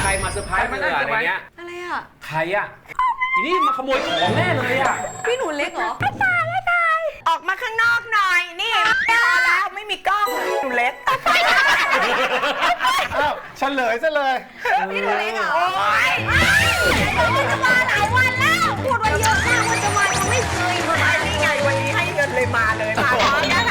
ใครมาเซอร์ไพรส์เธออะไรเงี้ย อะไรอะ ใครอะอีนี่มาขโมยของแน่เลยอะ พี่หนูเล็กเหรอ ออกมาข้างนอกหน่อย นี่พอแล้วไม่มีกล้องหนูเล็กอ้าวเฉลยซะเลย พี่หนูเล็กเหรอ โอ๊ยมันจะมาหลายวันแล้ว พูดว่าเยอะมากมันจะมาเขาไม่เคยมามานี่ไงวันนี้ให้เงินเลยมาเลยมาพร้อมกัน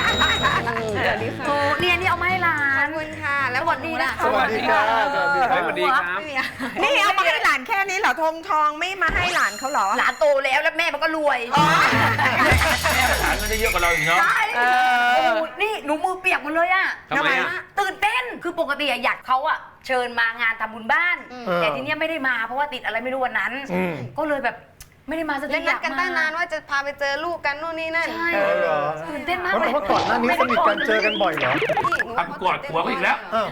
เดี๋ยวนี้ค่ะโอ้เนี่ยนี่เอามาให้หลาขอนบคุณค่ะแล้ ววันนี้นะสวัสดีครับสวัสดีคเฮ้รัยบสวัสดีครับไม่มีอะนี่เอามาให้หลานแค่นี้เหรอทองทองไม่มาให้หลานเขาเหรอ หลานโตแล้วแล้วแม่มันก็รวยแม่ฐานมันจะเยอะกว่าเราอีกเนาะ ใช่โอ้โหนี่หนูมือเปียกหมดเลยอะทำไมอะ ตื่นเต้น คือปกติอะอยากเขาอะเชิญมางานทำบุญบ้านเออแต่ทีเนี้ยไม่ได้มาเพราะว่าติดอะไรไม่รู้วันนั้น อืม ก็เลยแบบไม่ได้มาสักแล้ทีวนัดกันตั้งนานว่าจะพาไปเจอลูกกันนู่นนี่นั่นใช่เออเหรอ ตื่นเต้นมากแล้วเลยเพราะก่อนหน้านี้สนิทกันเจอกันบ่อยเหรอ พี่หนูว่า ทำกอดผัวเขาอีกแล้วเออ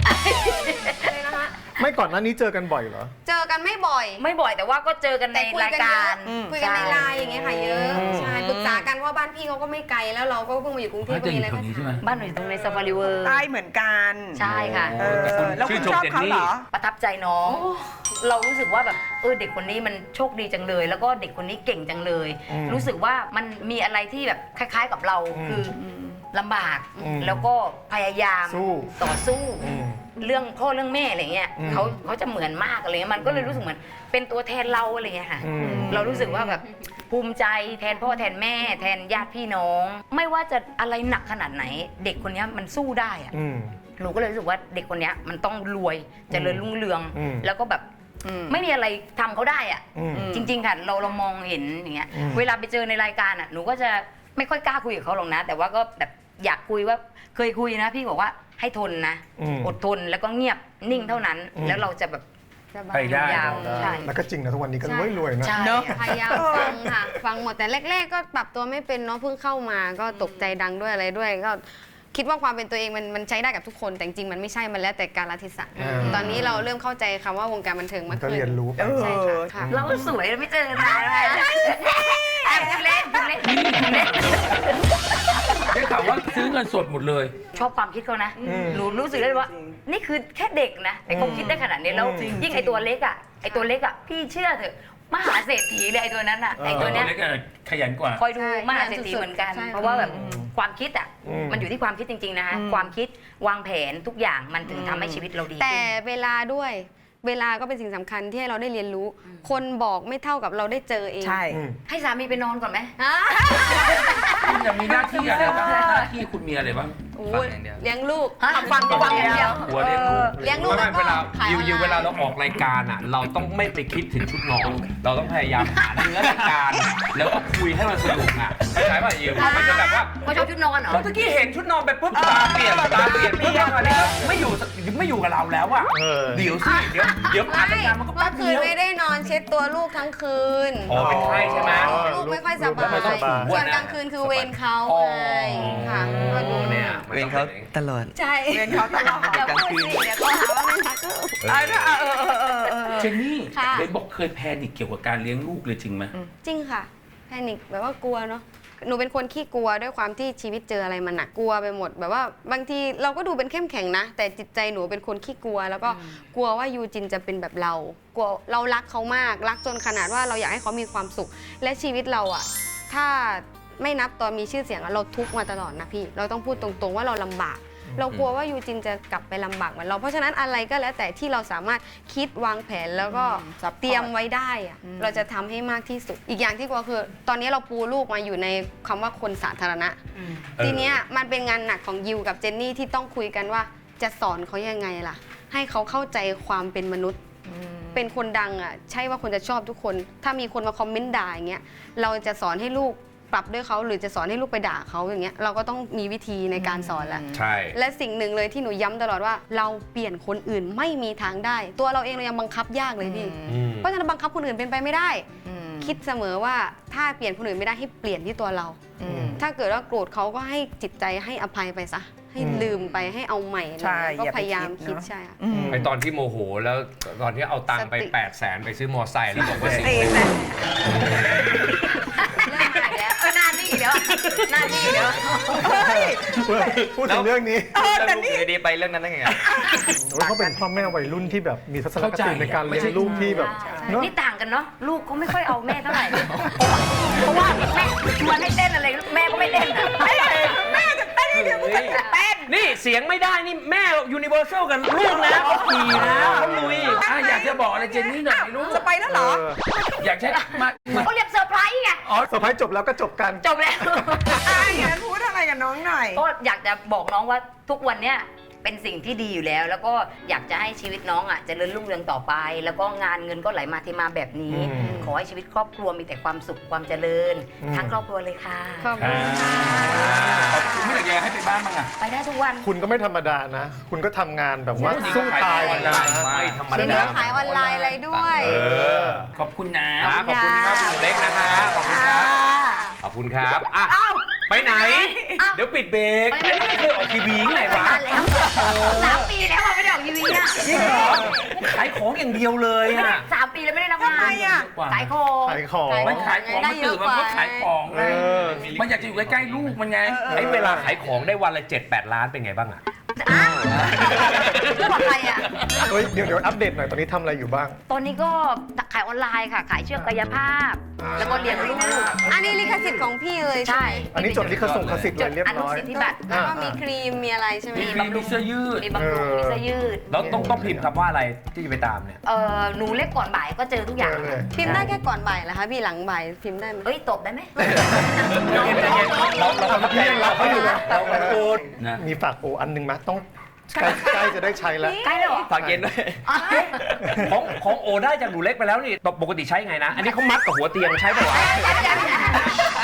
เลยนะคะไม่ก่อนหน้านี้เจอกันบ่อยเหรอ เจอกันไม่บ่อย ไม่บ่อยแต่ว่าก็เจอกันในแต่คุยรายกันเยการอะคุยกันในไลน์อย่างเงี้ยค่ะเยอะอืม ใช่ปรึกษากันว่าบ้านพี่เขาก็ไม่ไกลแล้วเราก็เพิ่งมาอยู่กรุงเทพก็มีอะไรก็ถาม บ้านหนูอยู่ตรงในซาฟารีเวิร์ ใต้เหมือนกันใช่ค่ะ เออแล้วคุณชอบเขาเหรอ ประทับใจน้อง เรารู้สึกว่าแบบเออเด็กคนนี้มันโชคดีจังเลย แล้วก็เด็กคนนี้เก่งจังเลย อืมรู้สึกว่ามันมีอะไรที่แบบคล้าย ๆกับเรา อืม คือ ลำบาก อืมแล้วก็พยายามสู้ต่อสู้ อืมเรื่องพ่อเรื่องแม่อะไรเงี้ยอืม เขาเขาจะเหมือนมากอะไรเงี้ยมันก็เลยรู้สึกเหมือนเป็นตัวแทนเราอะไรเงี้ยค่ะ อืม เรารู้สึกว่าแบบภูมิใจแทนพ่อแทนแม่ แทนญาติพี่น้อง ไม่ว่าจะอะไรหนักขนาดไหน เด็กคนเนี้ยมันสู้ได้อะอืม หนูก็เลยรู้สึกว่าเด็กคนเนี้ยมันต้องรวยเจริญรุ่งเรือง อืมแล้วก็แบบไม่มีอะไรทำเขาได้อะอืมจริง ๆ ค่ะ เราเรามองเห็นอย่างเงี้ยอืม เวลาไปเจอในรายการอะหนูก็จะ ไม่ค่อยกล้าคุยกับเขาหรอกนะ แต่ว่าก็แบบอยากคุยว่าเคยคุยนะ พี่บอกว่าให้ทนนะ อืม อดทนแล้วก็เงียบนิ่งเท่านั้นอืมแล้วเราจะแบบ ไปได้ยาวใช่ แล้วก็จริงนะทุกวันนี้ก็รวยรวยๆนะ ใช่เนอะ พยายามฟังค่ะ ฟังหมดแต่แรกๆ ก็ปรับตัวไม่เป็นเนาะเพิ่งเข้ามาก็ตกใจดังด้วยอะไรด้วย ก็คิดว่าความเป็นตัวเองมันมันใช้ได้กับทุกคนแต่จริงๆมันไม่ใช่มันแล้วแต่การละเทศะอ่าตอนนี้เราเริ่มเข้าใจคำว่าวงการบันเทิงมัมานกก็ขึ้นเรียนรู้ไป เออใช่ค่ะค่ะ เราสวยไม่เจอกันนานแล้ว แอบเล่นเล่นเล่น ได้ข่าวว่าซื้อเงินสดหมดเลย ชอบความคิดเขานะหนูรู้สึกได้เลยว่า นี่คือแค่เด็กนะแต่เขาคิดได้ขนาดนี้แล้วยิ่งไอตัวเล็กอะไอตัวเล็กอะพี่เชื่อเถอะมหาเศรษฐีเลยไอตัวนั้นอะไอตัวเนี้ย เล็กอะขยันกว่า คอยดูมหาเศรษฐีเหมือนกัน ใช่ เพราะว่าแบบความคิดอะอืม มันอยู่ที่ความคิดจริงๆนะคะความคิดวางแผนทุกอย่างมันถึงทำให้ชีวิตเราดีแต่ขึ้น เวลาด้วย เวลาก็เป็นสิ่งสำคัญที่ให้เราได้เรียนรู้ คนบอกไม่เท่ากับเราได้เจอเอง ใช่อืมให้สามีไปนอนก่อนไหมอะ คุณจะมีหน้าที่อะไรบ้างหน้าที่คุณมีอะไรบ้างโอ้ยเลี้ยงลูกฮะฟังฟังอย่างเดียว หัวเลี้ยงลูกเลี้ยงลูกไม่แล้วเวก็ลาขายยิอวอนยิวไลเวลาน์เราออกรายการอะ เราต้องไม่ไปคิดถึงชุดนอนเราต้องพยายามหาเนื้อรายการ แล้วก็คุยให้มันสนุกอะเข้าใจป่ะยิวมันจะแบบว่าเขาชอบชุดนอนเหรอ เมื่อกี้เห็นชุดนอนไปปุ๊บตาเปลี่ยนตาเปลี่ยนปุ๊บมาเนี่ยไม่อยู่ไม่อยู่กับเราแล้วอะเออเดี๋ยวสิเดี๋ยวเดี๋ยวผ่านรายการมันก็เมื่แป๊อบคืเดีนยวไม่ได้นอนเช็ดตัวลูกทั้งคืน อ๋อเป็นไข้ใช่ไหมลูก ไม่ค่อยสลูกบาไม่ยค่อยสบายส่วนกลางคืนคือเวรเขาอ๋อไงค่ะก็ดูเนี่ย เวรเขาตลอด ใช่เวรเขาตลอดเดี๋ยวพูดสิเดี๋ยวเขาหาว่าไม่รักลูกเออเออเออเออเออเจนนี่ค่ะเห็นบอกเคยแพนิคเกี่ยวกับการเลี้ยงลูกเลยจริงไหมจริงค่ะแพนิคแบบว่ากลัวเนาะ หนูเป็นคนขี้กลัวด้วยความที่ชีวิตเจออะไรมาหนักกลัวไปหมด แบบว่าบางทีเราก็ดูเป็นเข้มแข็งนะ แต่จิตใจหนูเป็นคนขี้กลัว แล้วก็กลัวว่ายูจินจะเป็นแบบเรา กลัวเรารักเขามากรักจนขนาดว่าเราอยากให้เขามีความสุข และชีวิตเราอะถ้าไม่นับตอนมีชื่อเสียงอะเราทุกข์มาตลอดนะพี่ เราต้องพูดตรงๆว่าเราลำบาก เรากลัวว่ายูจินจะกลับไปลำบากเหมือนเราเพราะฉะนั้นอะไรก็แล้วแต่ที่เราสามารถคิดวางแผนแล้วก็อืม support เตรียมไว้ได้อะเราจะทำให้มากที่สุด อีกอย่างที่กลัวคือ ตอนนี้เราปูลูกมาอยู่ในคำว่าคนสาธารณะทีเนี้ยมันเป็นงานหนักของยิวกับเจนนี่ที่ต้องคุยกันว่าจะสอนเขายังไงล่ะ ให้เขาเข้าใจความเป็นมนุษย์ เป็นคนดังอะใช่ว่าคนจะชอบทุกคน ถ้ามีคนมาคอมเมนต์ด่าอย่างเงี้ยเราจะสอนให้ลูก ปรับด้วยเขาหรือจะสอนให้ลูกไปด่าเขาอย่างเงี้ยเราก็ต้องมีวิธีในการสอนแหละ ใช่ และสิ่งหนึ่งเลยที่หนูย้ำตลอดว่าเราเปลี่ยนคนอื่นไม่มีทางได้ ตัวเราเองเรายังบังคับยากเลยพี่เพราะฉะนั้นบังคับคนอื่นเป็นไปไม่ได้คิดเสมอว่าถ้าเปลี่ยนคนอื่นไม่ได้ให้เปลี่ยนที่ตัวเราถ้าเกิดว่าโกรธเขาก็ให้จิตใจให้อภัยไปซะ ให้ลืมไปให้เอาใหม่ใช่ก็อย่าไปพยายามคิคิดดเนอะ ใช่ค่ะ อืม ไอตอนที่โมโหแล้วตอนที่เอาตังค์ไปสติ 8 0 0แสนไปซื้อมอไซค์แล้วบอกว่าสิตีแม่เรื่องใหม่แล้วก็นานนี่อีกแล้วแล้วหน้าที่เดี๋ยวเฮ้ยพูดถึงเรื่องนี้เออแล้วแต่ลูกนี่อยู่ดีๆไปเรื่องนั้นได้ไงโอ้ยเขาเป็นพ่อแม่วัยรุ่นที่แบบมีทัศนคติในการเลี้ยงลูกที่แบบเนอะนี่ต่างกันเนาะลูกเขาไม่ค่อยเอาแม่เท่าไหร่ สียงไม่ได้นี่แม่ยูนิเวอร์แซลกันลูกนะเขาขี่นะเขาลุยอะอยากจะบอกอะไรเจนนี่หน่อยลูกจะไปแล้วเหรอเอออยากใช้มามาเขาเรียกเซอร์ไพรส์ไง อ๋อเซอร์ไพรส์จบแล้วก็จบกัน จบแล้ว อะงั้นพูดอะไรกับน้องหน่อย ก็อยากจะบอกน้องว่าทุกวันเนี้ย เป็นสิ่งที่ดีอยู่แล้ว แล้วก็อยากจะให้ชีวิตน้องอะเจริญรุ่งเรืองต่อไป แล้วก็งานเงินก็ไหลมาเทมาแบบนี้ อืม ขอให้ชีวิตครอบครัวมีแต่ความสุขความเจริญอืมทั้งครอบครัวเลยค่ะ ขอบคุณค่ะขอบคุณไม่อยากจะให้ไปบ้านบ้างอะ ไปได้ทุกวัน คุณก็ไม่ธรรมดานะ คุณก็ทำงานแบบว่าใช่สู้ตายเหมือนกันนะ ไม่ธรรมเดี๋ยวนี้ดาก็ขายออนไลน์อะไรด้วยเออ ขอบคุณนะครับขอบคุณครับคุณเล็กนะฮะขอบคุณครับ ขอบคุณครับอะเอ้าไป ไหนเดี๋ยวปิดเบรกไปไหนไม่เคยออกทีวีที่ไหนวะนานแล้วสามปีแล้วอะไม่ได้ออกทีวีอะจริงเหรอขายของอย่างเดียวเลยไม่ได้อะสามปีแล้วไม่ได้รับงาทำไมนอะขายของขายของ มันขายของมันตื่นมันก็ขายของเออ มันอยากจะอยู่ใกล้ๆลูกมันไงไอ้เวลาขายของได้วันละ7 8 ล้านเป็นไงบ้างอะ อะ เรื่องของใครอะ เฮ้ยเดี๋ยวเดี๋ยวอัปเดตหน่อยตอนนี้ทำอะไรอยู่บ้าง ตอนนี้ก็ขายออนไลน์ค่ะ ขายเชือกกายภาพ แล้วก็เรียนรู้อันนี้ลิขสิทธิ์ของพี่เลยใช่อันนี้จดลิขส่งขสิทธิ์จเลดยเรียบอนุร้อย สิทธิบัตร แล้วก็มีครีมมีอะไรใช่ไหมมีมีเสื้อยืด มีบำรุงเออมีเสื้อยืด แล้วต้องต้องพิมพ์คำว่าอะไรที่จะไปตามเนี่ย เออหนูเล็กก่อนบ่ายก็เจอทุกอย่างเจอเลย พิมพ์ได้แค่ก่อนบ่ายเหรอคะพี่หลังบ่ายพิมพ์ได้ไหมเอ้ยตบได้ไหม เราเราเราพี่ยังรับเขาอยู่นะเราเป็นคุณนะมีฝากโออันหนึงมาต้อง ใกล้ใกล้จะได้ใช้แล้ว ใกล้แล้วเหรอ ฝากเย็นด้วยอะของของโอได้จากหนูเล็กไปแล้วนี่ปกติใช้ไงนะ อันนี้เขามัดกับหัวเตียงใช้ป่าวะแล้วเดี๋ยวยืมเจนนี่ด้วยโ